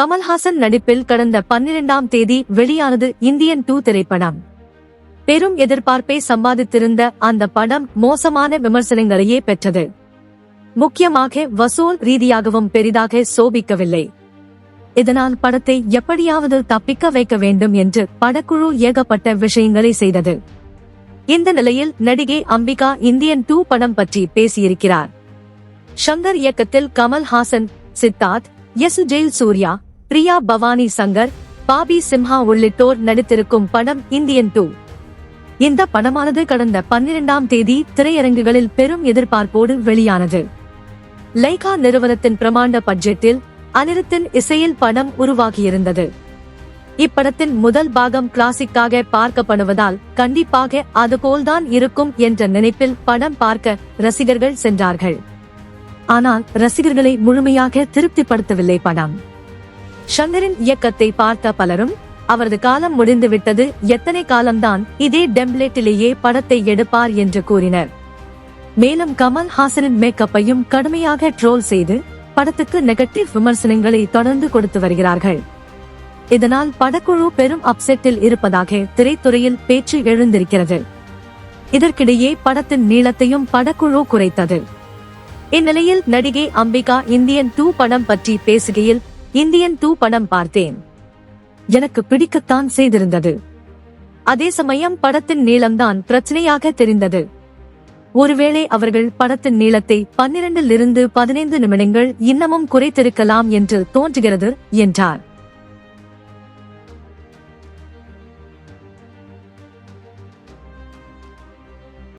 கமல்ஹாசன் நடிப்பில் கடந்த பன்னிரெண்டாம் தேதி வெளியானது இந்தியன் டூ திரைப்படம். பெரும் எதிர்பார்ப்பை சம்பாதித்திருந்த அந்த படம் மோசமான விமர்சனங்களையே பெற்றது. முக்கியமாக வசூல் ரீதியாகவும் பெரிதாக சோபிக்கவில்லை. இதனால் படத்தை எப்படியாவது தப்பிக்க வைக்க வேண்டும் என்று படக்குழு ஏகப்பட்ட விஷயங்களை செய்தது. இந்த நிலையில் நடிகை அம்பிகா இந்தியன் டூ படம் பற்றி பேசியிருக்கிறார். ஷங்கர் இயக்கத்தில் கமல் ஹாசன் சித்தார்த் எஸ். ஜெயில் சூர்யா பிரியா பவானி சங்கர் பாபி சிம்ஹா உள்ளிட்டோர் நடித்திருக்கும் படம் இந்தியன் டூ. இந்த படமானது கடந்த பன்னிரெண்டாம் தேதி திரையரங்குகளில் பெரும் எதிர்பார்ப்போடு வெளியானது. லைகா நிறுவனத்தின் பிரமாண்ட பட்ஜெட்டில் அனிருத்தின் இசையில் படம் உருவாகியிருந்தது. இப்படத்தின் முதல் பாகம் கிளாசிக்காக பார்க்கப்படுவதால் கண்டிப்பாக அதுபோல்தான் இருக்கும் என்ற நினைப்பில் படம் பார்க்க ரசிகர்கள் சென்றார்கள். ஆனால் ரசிகர்களை முழுமையாக திருப்திப்படுத்தவில்லை படம். ஷங்கரின் இயக்கத்தை பார்த்த பலரும் அவரது காலம் முடிந்துவிட்டது எத்தனை காலம்தான் இதே டெம்ப்ளேட்டிலேயே படத்தை எடுப்பார் என்று கூறினர். மேலும் கமல் ஹாசனின் மேக்கப்பையும் கடுமையாக ட்ரோல் செய்து படத்துக்கு நெகட்டிவ் விமர்சனங்களை தொடர்ந்து கொடுத்து வருகிறார்கள். இதனால் படக்குழு பெரும் அப்செட்டில் இருப்பதாக திரைத்துறையில் பேச்சு எழுந்திருக்கிறது. இதற்கிடையே படத்தின் நீளத்தையும் படக்குழு குறைத்தது. இந்நிலையில் நடிகை அம்பிகா இந்தியன் டூ படம் பற்றி பேசுகையில் இந்தியன் டூ படம் பார்த்தேன். எனக்கு பிடிக்கத்தான் செய்திருந்தது. அதே சமயம் படத்தின் நீளம்தான் பிரச்சனையாக தெரிந்தது. ஒருவேளை அவர்கள் படத்தின் நீளத்தை பன்னிரண்டில் இருந்து பதினைந்து நிமிடங்கள் இன்னமும் குறைத்திருக்கலாம் என்று தோன்றுகிறது என்றார்.